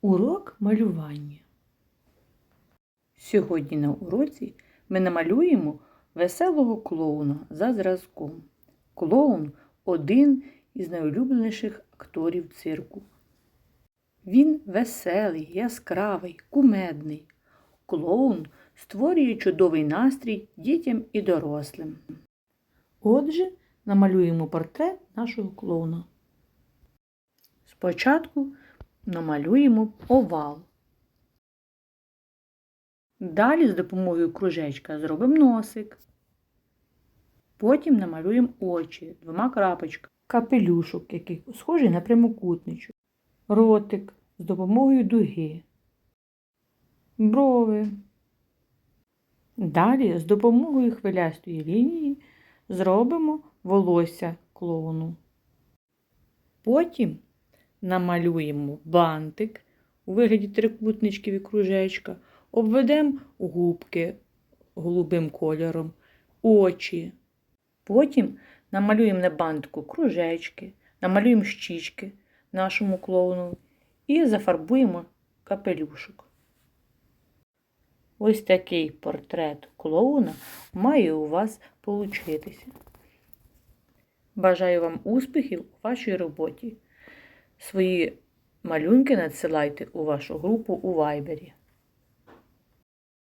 Урок малювання. Сьогодні на уроці ми намалюємо веселого клоуна за зразком. Клоун один із найулюбленіших акторів цирку. Він веселий, яскравий, кумедний. Клоун створює чудовий настрій дітям і дорослим. Отже, намалюємо портрет нашого клоуна. Спочатку намалюємо овал. Далі з допомогою кружечка зробимо носик. Потім намалюємо очі двома крапочками, капелюшок, який схожий на прямокутничок, ротик з допомогою дуги, брови. Далі з допомогою хвилястої лінії зробимо волосся клоуну. Потім намалюємо бантик у вигляді трикутничків і кружечка, обведемо губки голубим кольором, очі. Потім намалюємо на бантику кружечки, намалюємо щічки нашому клоуну і зафарбуємо капелюшок. Ось такий портрет клоуна має у вас получитися. Бажаю вам успіхів у вашій роботі. Свої малюнки надсилайте у вашу групу у Вайбері.